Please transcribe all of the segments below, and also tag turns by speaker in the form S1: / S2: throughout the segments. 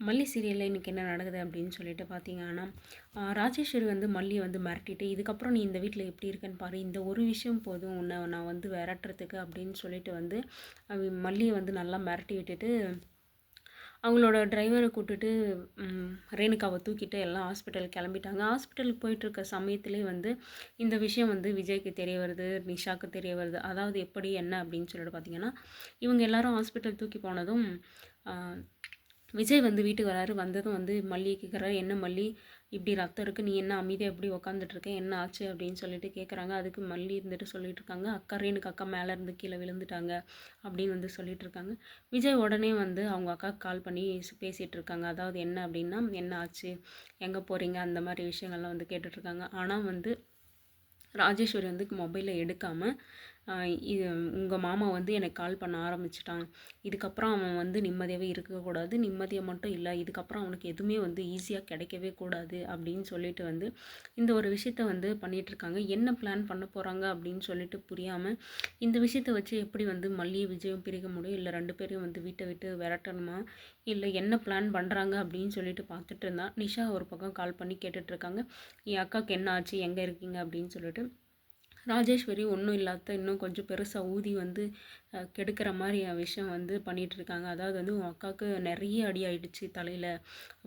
S1: மல்லி சீரியலில் இன்றைக்கி என்ன நடக்குது அப்படின்னு சொல்லிட்டு பார்த்தீங்கன்னா ராஜேஸ்வரி வந்து மல்லியை வந்து மிரட்டிட்டு இதுக்கப்புறம் நீ இந்த வீட்டில் எப்படி இருக்கன்னு பாரு இந்த ஒரு விஷயம் போதும் உன்னை நான் வந்து விரட்டுறதுக்கு அப்படின்னு சொல்லிட்டு வந்து மல்லியை வந்து நல்லா மிரட்டி விட்டுட்டு அவங்களோட டிரைவரை கூப்பிட்டுட்டு ரேணுகாவை தூக்கிட்டு எல்லாம் ஹாஸ்பிட்டல் கிளம்பிட்டாங்க. ஹாஸ்பிட்டலுக்கு போயிட்டுருக்க சமயத்துலேயே வந்து இந்த விஷயம் வந்து விஜய்க்கு தெரிய வருது நிஷாக்கு தெரிய வருது. அதாவது எப்படி என்ன அப்படின்னு சொல்லிட்டு பார்த்தீங்கன்னா இவங்க எல்லாரும் ஹாஸ்பிட்டல் தூக்கி போனதும் விஜய் வந்து வீட்டுக்கு வராரு. வந்ததும் வந்து மல்லியை கேட்குறாரு என்ன மல்லி? இப்படி ரத்தம் இருக்குது நீ என்ன அமைதியாக எப்படி உக்காந்துட்ருக்க என்ன ஆச்சு? அப்படின்னு சொல்லிட்டு கேட்குறாங்க அதுக்கு மல்லி இருந்துட்டு சொல்லிட்டு இருக்காங்க. அக்கா ரேணுக்கு அக்கா மேலே இருந்து கீழே விழுந்துட்டாங்க. அப்படின்னு வந்து சொல்லிட்டு இருக்காங்க. விஜய் உடனே வந்து அவங்க அக்கா கால் பண்ணி பேசிகிட்டு இருக்காங்க. அதாவது என்ன அப்படின்னா என்ன ஆச்சு? எங்கே போகிறீங்க அந்த மாதிரி விஷயங்கள்லாம் வந்து கேட்டுட்ருக்காங்க ஆனால் வந்து ராஜேஸ்வரி வந்து மொபைலை எடுக்காமல் இது உங்கள் மாமா வந்து எனக்கு கால் பண்ண ஆரம்பிச்சிட்டான். இதுக்கப்புறம் அவன் வந்து நிம்மதியாகவே இருக்கக்கூடாது நிம்மதியாக மட்டும் இல்லை இதுக்கப்புறம் அவனுக்கு எதுவுமே வந்து ஈஸியாக கிடைக்கவே கூடாது அப்படின்னு சொல்லிட்டு வந்து இந்த ஒரு விஷயத்த வந்து பண்ணிகிட்ருக்காங்க என்ன பிளான் பண்ண போகிறாங்க அப்படின்னு சொல்லிட்டு புரியாமல் இந்த விஷயத்தை வச்சு எப்படி வந்து மல்லியை விஜயம் பிரிக்க முடியும்? இல்லை ரெண்டு பேரையும் வந்து வீட்டை விட்டு விரட்டணுமா? இல்லை என்ன பிளான் பண்ணுறாங்க அப்படின்னு சொல்லிட்டு பார்த்துட்டு இருந்தான் நிஷா ஒரு பக்கம் கால் பண்ணி கேட்டுட்ருக்காங்க என் அக்காவுக்கு என்ன ஆச்சு? எங்கே இருக்கீங்க? அப்படின்னு சொல்லிட்டு ராஜேஸ்வரி ஒன்றும் இல்லாத இன்னும் கொஞ்சம் பெருசாக ஊதி வந்து கெடுக்கிற மாதிரி விஷயம் வந்து பண்ணிகிட்ருக்காங்க அதாவது வந்து உன் அக்காவுக்கு நிறைய அடி ஆயிடுச்சு தலையில்.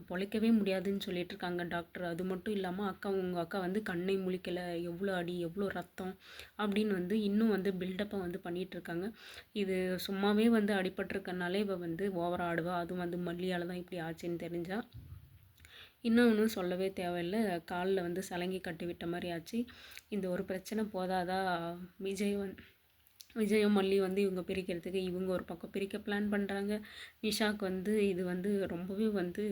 S1: பொழைக்கவே முடியாதுன்னு சொல்லிட்டு இருக்காங்க டாக்டர். அது மட்டும் இல்லாமல் அக்கா உங்கள் அக்கா வந்து கண்ணை முழிக்கலை. எவ்வளோ அடி எவ்வளோ ரத்தம் அப்படின்னு வந்து இன்னும் வந்து பில்டப்பை வந்து பண்ணிகிட்ருக்காங்க இது சும்மாவே வந்து அடிபட்டிருக்கனாலே இவள் வந்து ஓவராக ஆடுவா. அதுவும் வந்து மல்லியால் தான் இப்படி ஆச்சுன்னு தெரிஞ்சால் இன்னொன்று சொல்லவே தேவையில்லை. காலில் வந்து சலங்கி கட்டி விட்ட மாதிரி ஆச்சு. இந்த ஒரு பிரச்சனை போதாதா விஜய் வந் விஜயும் மல்லி வந்து இவங்க பிரிக்கிறதுக்கு இவங்க ஒரு பக்கம் பிரிக்க பிளான் பண்ணுறாங்க நிஷாவுக்கு வந்து இது வந்து ரொம்பவே வந்து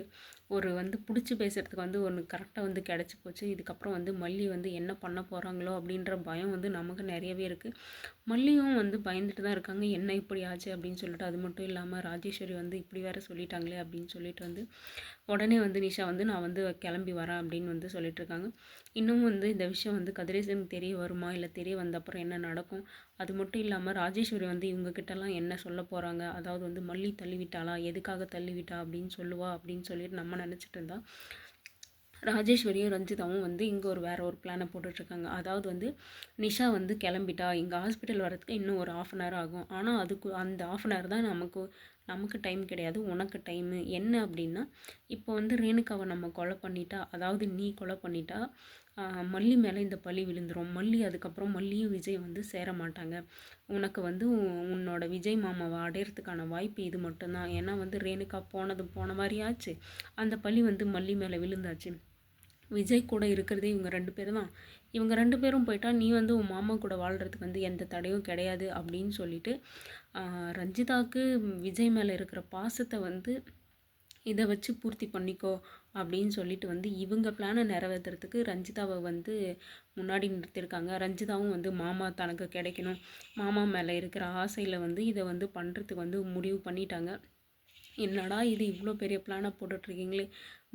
S1: ஒரு வந்து பிடிச்சி பேசுகிறதுக்கு வந்து ஒன்று கரெக்டாக வந்து கிடச்சி போச்சு. இதுக்கப்புறம் வந்து மல்லி வந்து என்ன பண்ண போகிறாங்களோ அப்படின்ற பயம் வந்து நமக்கு நிறையவே இருக்குது மல்லியும் வந்து பயந்துட்டு தான் இருக்காங்க. என்ன இப்படி ஆச்சு அப்படின்னு சொல்லிட்டு அது மட்டும் இல்லாமல் ராஜேஸ்வரி வந்து இப்படி வேறு சொல்லிட்டாங்களே அப்படின்னு சொல்லிட்டு வந்து உடனே வந்து நிஷா வந்து நான் வந்து கிளம்பி வரேன் அப்படின்னு வந்து சொல்லிட்டு இருக்காங்க. இன்னும் வந்து இந்த விஷயம் வந்து கதிரேசனுக்கு தெரிய வருமா? இல்லை தெரிய வந்த அப்புறம் என்ன நடக்கும்? அது மட்டும் இல்லாமல் ராஜேஸ்வரி வந்து இவங்கக்கிட்டலாம் என்ன சொல்ல போகிறாங்க அதாவது வந்து மல்லி தள்ளிவிட்டாளா? எதுக்காக தள்ளிவிட்டா அப்படின்னு சொல்லுவா அப்படின்னு சொல்லிட்டு நம்ம நினச்சிட்டு இருந்தான் ராஜேஸ்வரியும் ரஞ்சிதாவும் வந்து இங்கே ஒரு வேறு ஒரு பிளானை போட்டுட்ருக்காங்க. அதாவது வந்து நிஷா வந்து கிளம்பிட்டா இங்கே ஹாஸ்பிட்டல் வரதுக்கு இன்னும் ஒரு ஆஃப் அன் ஹவர் ஆகும். ஆனால் அதுக்கு அந்த ஆஃப் அன் ஹவர் தான் நமக்கு நமக்கு டைம் கிடையாது உனக்கு டைமு என்ன அப்படின்னா இப்போ வந்து ரேணுகாவை நம்ம கொலை பண்ணிட்டா அதாவது நீ கொலை பண்ணிட்டா மல்லி மேலே இந்த பழி விழுந்துடும் மல்லி அதுக்கப்புறம் மல்லியும் விஜய் வந்து சேர மாட்டாங்க. உனக்கு வந்து உன்னோட விஜய் மாமாவை அடையிறதுக்கான வாய்ப்பு இது மட்டும்தான். ஏன்னா வந்து ரேணுகா போனது போன மாதிரியாச்சு அந்த பழி வந்து மல்லி மேலே விழுந்தாச்சு. விஜய் கூட இருக்கிறதே இவங்க ரெண்டு பேரும் தான். இவங்க ரெண்டு பேரும் போயிட்டா நீ வந்து உன் மாமா கூட வாழ்கிறதுக்கு வந்து எந்த தடையும் கிடையாது அப்படின்னு சொல்லிட்டு ரஞ்சிதாவுக்கு விஜய் மேலே இருக்கிற பாசத்தை வந்து இதை வச்சு பூர்த்தி பண்ணிக்கோ. அப்படின்னு சொல்லிட்டு வந்து இவங்க பிளானை நிறைவேற்றுறதுக்கு ரஞ்சிதாவை வந்து முன்னாடி நிறுத்தியிருக்காங்க. ரஞ்சிதாவும் வந்து மாமா தனக்கு கிடைக்கணும். மாமா மேலே இருக்கிற ஆசையில் வந்து இதை வந்து பண்ணுறதுக்கு வந்து முடிவு பண்ணிட்டாங்க. என்னடா இது இவ்வளோ பெரிய பிளானை போட்டுட்ருக்கீங்களே?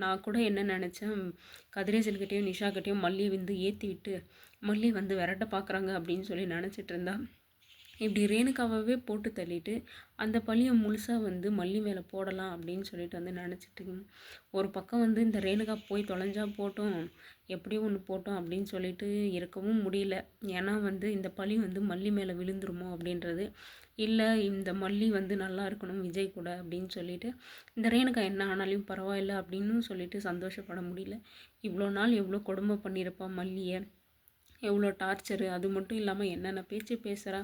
S1: நான் கூட என்ன நினச்சேன் கதிரேசன்கிட்டையும் நிஷாக்கிட்டேயும் மல்லி வந்து ஏற்றி விட்டு மல்லி வந்து விரட்ட பார்க்குறாங்க அப்படின்னு சொல்லி நினச்சிட்டு இருந்தா. இப்படி ரேணுகாவே போட்டு தள்ளிட்டு அந்த பழியை முழுசாக வந்து மல்லி மேலே போடலாம் அப்படின்னு சொல்லிட்டு வந்து நினச்சிட்டு ஒரு பக்கம் வந்து இந்த ரேணுகா போய் தொலைஞ்சா போட்டோம் எப்படியோ ஒன்று போட்டோம் அப்படின்னு சொல்லிட்டு இருக்கவும் முடியல. ஏன்னா வந்து இந்த பழி வந்து மல்லி மேலே விழுந்துருமோ அப்படின்றது இல்லை இந்த மல்லி வந்து நல்லா இருக்கணும் விஜய் கூட அப்படின்னு சொல்லிட்டு இந்த ரேணுகா என்ன ஆனாலும் பரவாயில்ல அப்படின்னு சொல்லிட்டு சந்தோஷப்பட முடியல. இவ்வளோ நாள் எவ்வளோ கொடுமை பண்ணியிருப்பான் மல்லியை. எவ்வளோ டார்ச்சரு அது மட்டும் இல்லாமல் என்னென்ன பேச்சு பேசுகிறா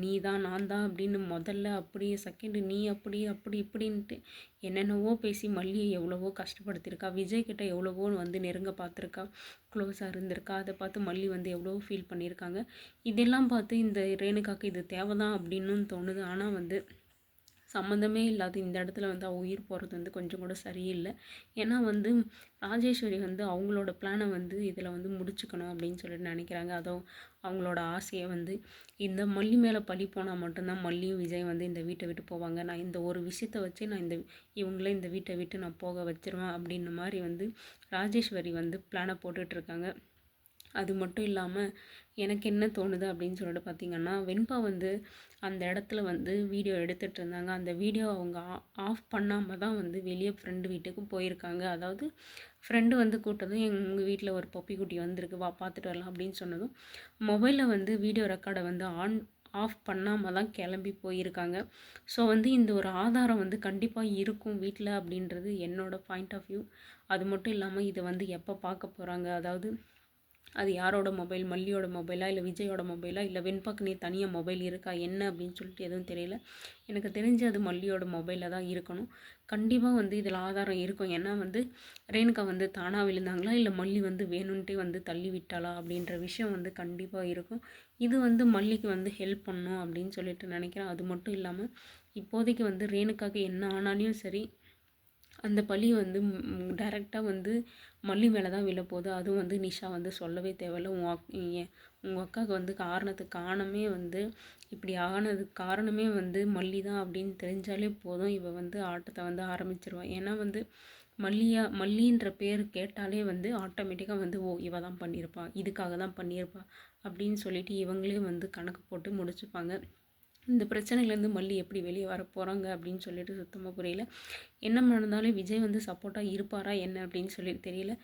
S1: நீ தான் நான் தான் அப்படின்னு முதல்ல அப்படியே செகண்டு நீ அப்படி அப்படி இப்படின்ட்டு என்னென்னவோ பேசி மல்லியை எவ்வளவோ கஷ்டப்படுத்தியிருக்கா விஜய் கிட்ட எவ்வளவோ வந்து நெருங்க பார்த்துருக்கா. க்ளோஸாக இருந்திருக்கா. அதை பார்த்து மல்லி வந்து எவ்வளோ ஃபீல் பண்ணியிருக்காங்க. இதெல்லாம் பார்த்து இந்த ரேணுகாக்கு இது தேவை தான் அப்படின்னு தோணுது. ஆனால் வந்து சம்மந்தமே இல்லாத இந்த இடத்துல வந்து அவள் உயிர் போகிறது வந்து கொஞ்சம் கூட சரியில்லை. ஏன்னா வந்து ராஜேஸ்வரி வந்து அவங்களோட பிளானை வந்து இதில் வந்து முடிச்சுக்கணும் அப்படின்னு சொல்லிட்டு நினைக்கிறாங்க. அதோ அவங்களோட ஆசையை வந்து இந்த மல்லி மேலே பழி போனால் மட்டும்தான் மல்லியும் விஜய் வந்து இந்த வீட்டை விட்டு போவாங்க. நான் இந்த ஒரு விஷயத்தை வச்சு நான் இந்த இவங்கள இந்த வீட்டை விட்டு நான் போக வச்சிருவேன் அப்படின்ன மாதிரி வந்து ராஜேஸ்வரி வந்து பிளானை போட்டுட்ருக்காங்க அது மட்டும் இல்லாமல் எனக்கு என்ன தோணுது அப்படின்னு சொல்லிட்டு பார்த்தீங்கன்னா வெண்பா வந்து அந்த இடத்துல வந்து வீடியோ எடுத்துகிட்டு இருந்தாங்க. அந்த வீடியோ அவங்க ஆஃப் பண்ணாமல் தான் வந்து வெளியே ஃப்ரெண்டு வீட்டுக்கு போயிருக்காங்க. அதாவது ஃப்ரெண்டு வந்து கூட்டதும் எங்கள் வீட்டில் ஒரு பப்பி குட்டி வந்திருக்கு வா பார்த்துட்டு வரலாம் அப்படின்னு சொன்னதும் மொபைலில் வந்து வீடியோ ரெக்கார்டை வந்து ஆன் ஆஃப் பண்ணாமல் தான் கிளம்பி போயிருக்காங்க. ஸோ வந்து இந்த ஒரு ஆதாரம் வந்து கண்டிப்பாக இருக்கும் வீட்டில் அப்படின்றது என்னோடய பாயிண்ட் ஆஃப் வியூ அது மட்டும் இல்லாமல் இதை வந்து எப்போ பார்க்க போகிறாங்க அதாவது அது யாரோட மொபைல்? மல்லியோட மொபைலா? இல்லை விஜயோட மொபைலா? இல்லை வெண்பாக்கு நீ தனியாக மொபைல் இருக்கா? என்ன அப்படின்னு சொல்லிட்டு எதுவும் தெரியல. எனக்கு தெரிஞ்சு அது மல்லியோட மொபைலில் தான் இருக்கணும். கண்டிப்பாக வந்து இதில் ஆதாரம் இருக்கும். ஏன்னா வந்து ரேணுகா வந்து தானாக விழுந்தாங்களா? இல்லை மல்லி வந்து வேணும்ன்ட்டே வந்து தள்ளி விட்டாளா? அப்படின்ற விஷயம் வந்து கண்டிப்பாக இருக்கும். இது வந்து மல்லிக்கு வந்து ஹெல்ப் பண்ணும் அப்படின்னு சொல்லிட்டு நினைக்கிறேன். அது மட்டும் இல்லாமல் இப்போதைக்கு வந்து ரேணுக்காக்கு என்ன ஆனாலையும் சரி அந்த பழி வந்து டைரெக்டாக வந்து மல்லி மேலே தான் விழப்போகுது அதுவும் வந்து நிஷா வந்து சொல்லவே தேவையில்ல. உன் அக் உங்கள் அக்காவுக்கு வந்து காரணத்துக்கு காரணமே வந்து இப்படி ஆனதுக்கு காரணமே வந்து மல்லி தான் அப்படின்னு தெரிஞ்சாலே போதும். இவள் வந்து ஆட்டத்தை வந்து ஆரம்பிச்சிருவான் ஏன்னா வந்து மல்லியா மல்லின்ற பேர் கேட்டாலே வந்து ஆட்டோமேட்டிக்காக வந்து ஓ இவ தான் பண்ணியிருப்பா இதுக்காக தான் பண்ணியிருப்பா அப்படின்னு சொல்லிட்டு இவங்களே வந்து கணக்கு போட்டு முடிச்சுப்பாங்க. இந்த பிரச்சனையிலேருந்து மல்லி எப்படி வெளியே வர போகிறாங்க அப்படின்னு சொல்லிட்டு சுத்தமாக புரியல. என்ன நடந்தாலும் விஜய் வந்து சப்போர்ட்டாக இருப்பாரா என்ன அப்படின்னு சொல்லி தெரியல.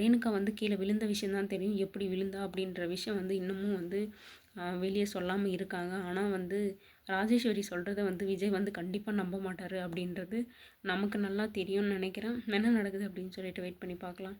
S1: ரேணுகா வந்து கீழே விழுந்த விஷயந்தான் தெரியும். எப்படி விழுந்தா அப்படின்ற விஷயம் வந்து இன்னமும் வந்து வெளியே சொல்லாமல் இருக்காங்க. ஆனால் வந்து ராஜேஸ்வரி சொல்கிறத வந்து விஜய் வந்து கண்டிப்பாக நம்ப மாட்டார் அப்படின்றது நமக்கு நல்லா தெரியும்னு நினைக்கிறேன். என்ன நடக்குது அப்படின்னு சொல்லிட்டு வெயிட் பண்ணி பார்க்கலாம்.